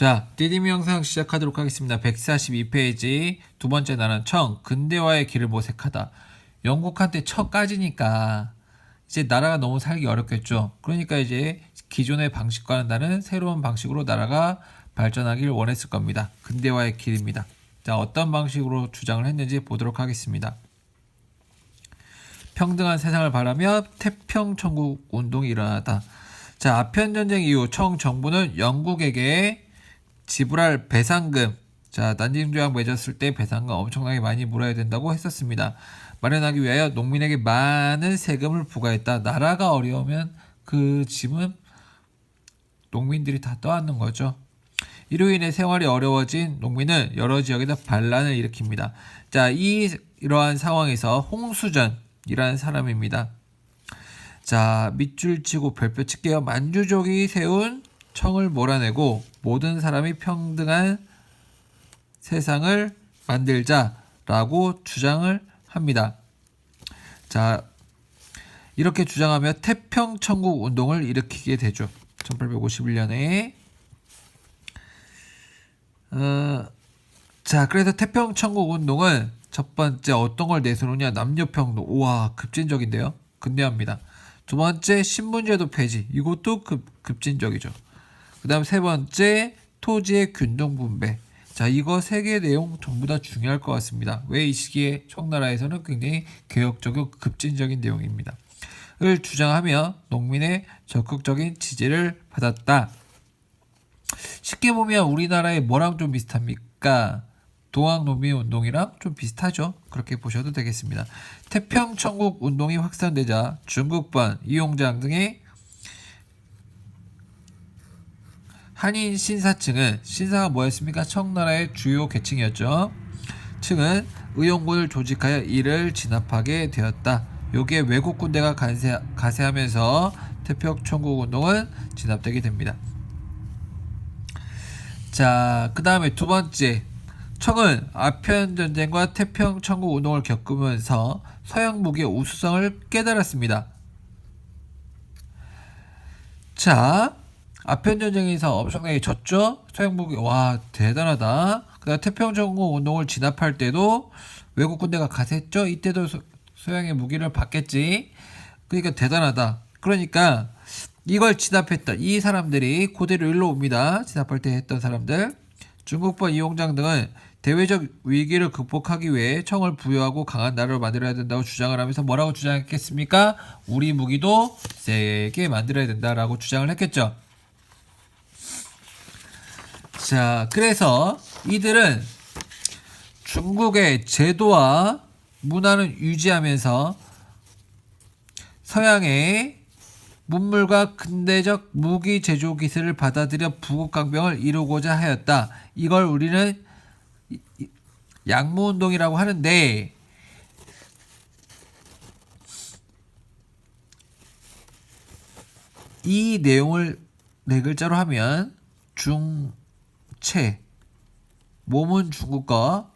자, 디디미 영상 시작하도록 하겠습니다. 142페이지 두 번째 나는 청, 근대화의 길을 모색하다. 영국한테 처까지니까 이제 나라가 너무 살기 어렵겠죠. 그러니까 이제 기존의 방식과는 다른 새로운 방식으로 나라가 발전하길 원했을 겁니다. 근대화의 길입니다. 자, 어떤 방식으로 주장을 했는지 보도록 하겠습니다. 평등한 세상을 바라며 태평천국 운동이 일어났다. 자, 아편 전쟁 이후 청 정부는 영국에게 지불할 배상금, 자, 난징 조약 맺었을 때 배상금 엄청나게 많이 물어야 된다고 했었습니다. 마련하기 위하여 농민에게 많은 세금을 부과했다. 나라가 어려우면 그 짐은 농민들이 다 떠안는 거죠. 이로 인해 생활이 어려워진 농민은 여러 지역에서 반란을 일으킵니다. 자, 이 이러한 상황에서 홍수전이라는 사람입니다. 자, 밑줄 치고 별표 칠게요. 만주족이 세운 청을 몰아내고 모든 사람이 평등한 세상을 만들자라고 주장을 합니다. 자, 이렇게 주장하며 태평천국 운동을 일으키게 되죠. 1851년에. 어, 자, 그래서 태평천국 운동은 첫 번째 어떤 걸 내세우느냐? 남녀평등. 우와 급진적인데요. 근대화입니다. 두 번째 신분제도 폐지. 이것도 급, 급진적이죠 그 다음 세 번째 토지의 균등 분배 자 이거 세 개 내용 전부 다 중요할 것 같습니다 왜 이 시기에 청나라에서는 굉장히 개혁적이고 급진적인 내용입니다 을 주장하며 농민의 적극적인 지지를 받았다 쉽게 보면 우리나라의 뭐랑 좀 비슷합니까? 동학 농민 운동이랑 좀 비슷하죠. 그렇게 보셔도 되겠습니다. 태평천국 운동이 확산되자 중국반, 이용장 등의 한인 신사층은 신사가 뭐였습니까? 청나라의 주요 계층이었죠. 층은 의용군을 조직하여 이를 진압하게 되었다. 여기에 외국 군대가 간세, 가세하면서 태평 천국 운동은 진압되게 됩니다. 자, 그 다음에 두 번째. 청은 아편 전쟁과 태평 천국 운동을 겪으면서 서양 무기의 우수성을 깨달았습니다. 자, 아편 전쟁에서 엄청나게 졌죠? 무기, 와, 대단하다. 그 다음 태평 천국 운동을 진압할 때도 외국 군대가 가세했죠? 이때도 서, 서양의 무기를 받겠지? 그러니까 대단하다. 그러니까 이걸 진압했던 이 사람들이 고대로 일로 옵니다. 진압할 때 했던 사람들. 중국과 이용장 등은 대외적 위기를 극복하기 위해 청을 부여하고 강한 나라를 만들어야 된다고 주장을 하면서 뭐라고 주장했겠습니까? 우리 무기도 세게 만들어야 된다라고 주장을 했겠죠. 자, 그래서 이들은 중국의 제도와 문화를 유지하면서 서양의 문물과 근대적 무기 제조 기술을 받아들여 부국 강병을 이루고자 하였다. 이걸 우리는 양무 운동이라고 하는데 이 내용을 네 글자로 하면 중 체 몸은 중국 거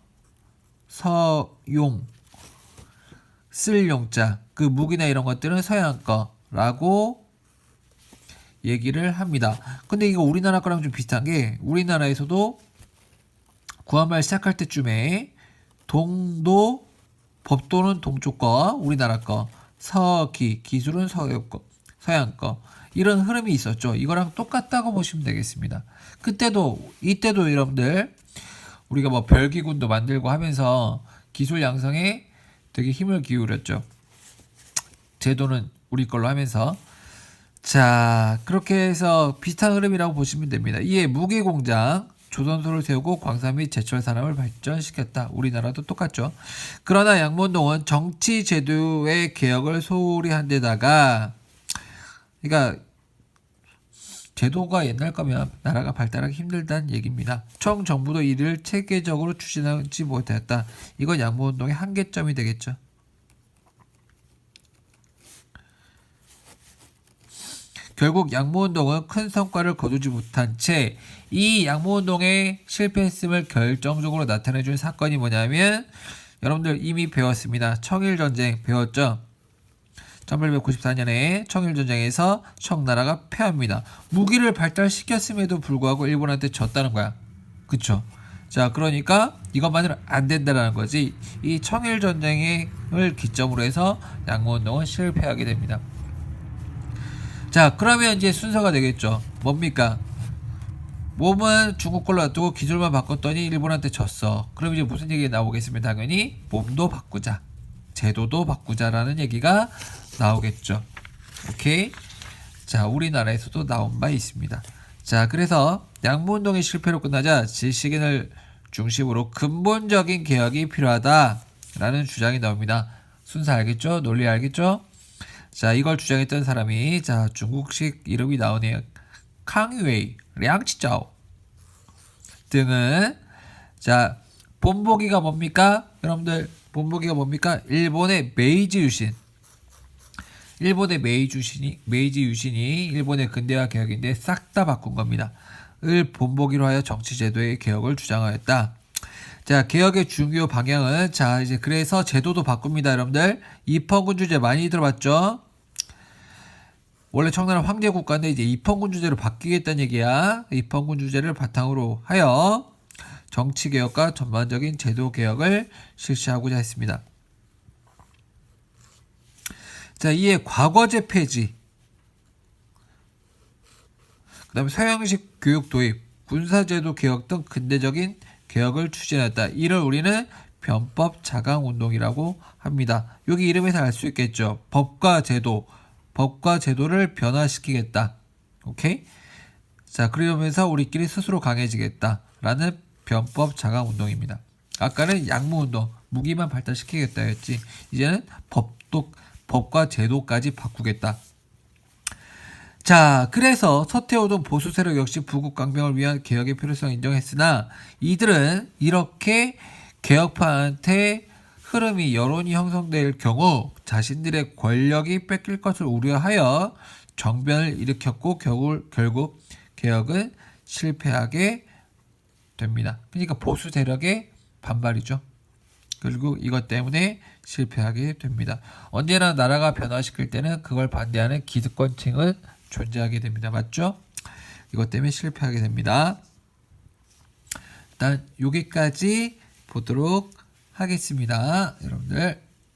서용 쓸 용자 그 무기나 이런 것들은 서양 거라고 얘기를 합니다. 근데 이거 우리나라 거랑 좀 비슷한 게 우리나라에서도 구한말 시작할 때쯤에 동도 법도는 동쪽 거 우리나라 거 서기 기술은 서양 거 서양 거 이런 흐름이 있었죠. 이거랑 똑같다고 보시면 되겠습니다. 그때도 이때도 여러분들 우리가 뭐 별기군도 만들고 하면서 기술 양성에 되게 힘을 기울였죠. 제도는 우리 걸로 하면서 자 그렇게 해서 비슷한 흐름이라고 보시면 됩니다. 이에 무기공장 조선소를 세우고 광산 및 제철 산업을 발전시켰다. 우리나라도 똑같죠. 그러나 양문동은 정치 제도의 개혁을 소홀히 한 데다가 그러니까 제도가 옛날 거면 나라가 발달하기 힘들다는 얘기입니다. 청 정부도 이를 체계적으로 추진하지 못했다. 이건 양모운동의 한계점이 되겠죠. 결국 양모운동은 큰 성과를 거두지 못한 채 이 양모운동에 실패했음을 결정적으로 나타내준 사건이 뭐냐면 여러분들 이미 배웠습니다. 청일전쟁 배웠죠? 1894년에 청일전쟁에서 청나라가 패합니다. 무기를 발달시켰음에도 불구하고 일본한테 졌다는 거야. 그쵸? 자, 그러니까 이것만으로 안 된다라는 거지. 이 청일전쟁을 기점으로 해서 양모운동은 실패하게 됩니다. 자, 그러면 이제 순서가 되겠죠. 뭡니까? 몸은 중국 걸로 놔두고 기술만 바꿨더니 일본한테 졌어. 그럼 이제 무슨 얘기가 나오겠습니까? 당연히 몸도 바꾸자. 제도도 바꾸자라는 얘기가 나오겠죠. 오케이? 자, 우리나라에서도 나온 바 있습니다. 자, 그래서 양무운동이 실패로 끝나자 질식인을 중심으로 근본적인 개혁이 필요하다라는 주장이 나옵니다. 순서 알겠죠? 논리 알겠죠? 자, 이걸 주장했던 사람이 자, 중국식 이름이 나오네요. 캉웨이, 량치자오 등은 자, 본보기가 뭡니까? 여러분들 본보기가 뭡니까? 일본의 메이지 유신. 일본의 메이지 유신이 메이지 유신이 일본의 근대화 개혁인데 싹 다 바꾼 겁니다. 을 본보기로 하여 정치 제도의 개혁을 주장하였다. 자, 개혁의 중요 방향은 자, 이제 그래서 제도도 바꿉니다, 여러분들. 입헌군 주제 많이 들어봤죠? 원래 청나라 황제 국가인데 이제 입헌군 주제로 바뀌겠다는 얘기야. 입헌군 주제를 바탕으로 하여 정치 개혁과 전반적인 제도 개혁을 실시하고자 했습니다. 자, 이에 과거제 폐지, 그 다음에 서양식 교육 도입, 군사제도 개혁 등 근대적인 개혁을 추진했다. 이를 우리는 변법 자강 운동이라고 합니다. 여기 이름에서 알 수 있겠죠. 법과 제도, 법과 제도를 변화시키겠다. 오케이? 자, 그러면서 우리끼리 스스로 강해지겠다 라는 변법 자강 운동입니다. 아까는 양무 운동, 무기만 발달시키겠다였지. 이제는 법도 법과 제도까지 바꾸겠다. 자, 그래서 서태후동 보수 세력 역시 부국 강병을 위한 개혁의 필요성을 인정했으나 이들은 이렇게 개혁파한테 흐름이 여론이 형성될 경우 자신들의 권력이 뺏길 것을 우려하여 정변을 일으켰고 결국, 결국 개혁은 실패하게 됩니다. 그러니까 보수 세력의 반발이죠. 그리고 이것 때문에 실패하게 됩니다. 언제나 나라가 변화시킬 때는 그걸 반대하는 기득권층은 존재하게 됩니다. 맞죠? 이것 때문에 실패하게 됩니다. 일단 여기까지 보도록 하겠습니다. 여러분들